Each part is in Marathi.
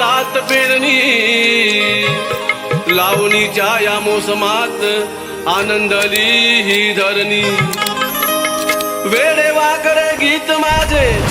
शेतात पेरणी. लावणीच्या या मोसमात आनंदली ही धरणी. वेडे वाकडे गीत माझे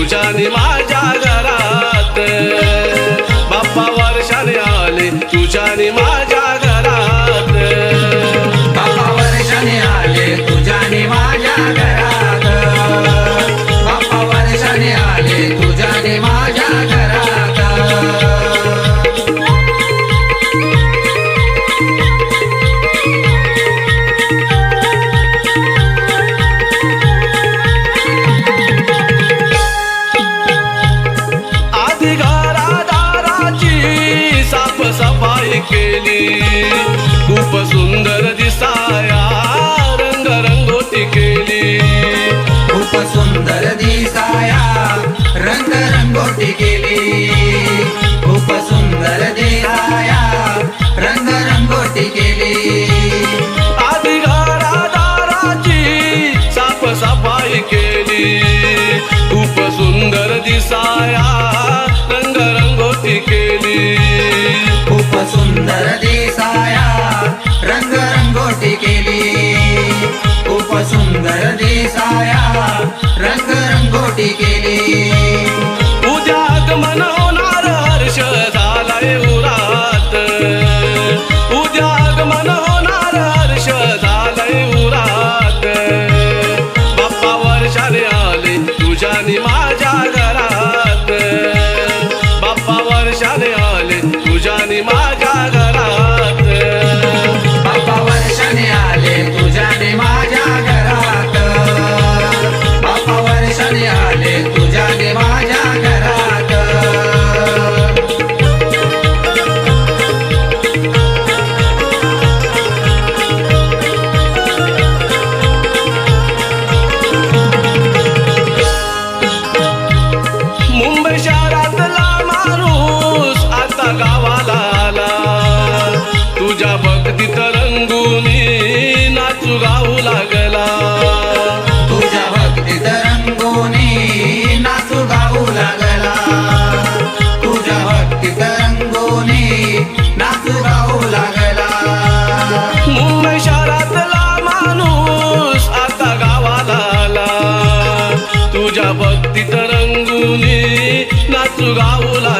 तुझ्या निमा केली. खूप सुंदर दिसाया रंगरंगोटी केली. खूप सुंदर दिसाया रंग रंगोटी केली. खूप सुंदर दिसाया रंग रंगोटी केली. आधी घरादाराची साफसफाई केली. खूप सुंदर दिसाया रंगरंगोटी केली. खूप सुंदर दिसाया रंग रंगोटी केली. खूप सुंदर दिसाया रंग रंगोटी केली. గావులా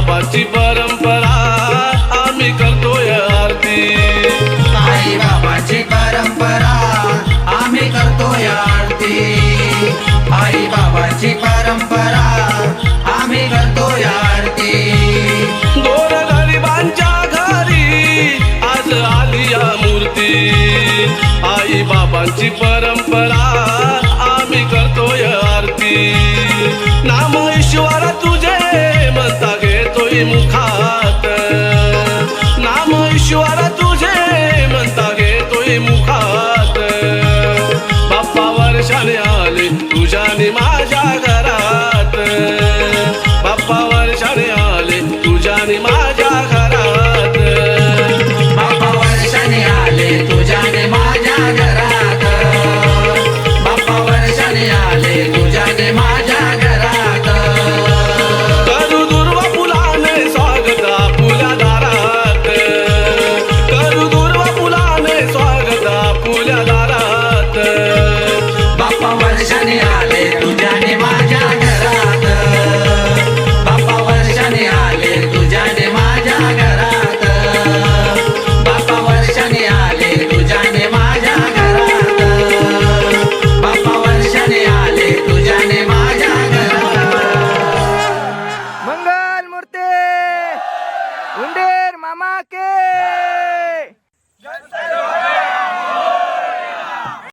बाबाची परंपरा. आम्ही करतोय आरती. आई बाबाची परंपरा. आम्ही करतोय आरती. आई बाबाची परंपरा. आम्ही करतोय आरती. गोरगरिबांच्या घरी आज आली या मूर्ती. आई बाबांची परंपरा. मुखात. नाम ईश्वर तुझे म्हणता घेतोय मुखात. बाप्पा वर्षाने आले तुझ्याने माझ्या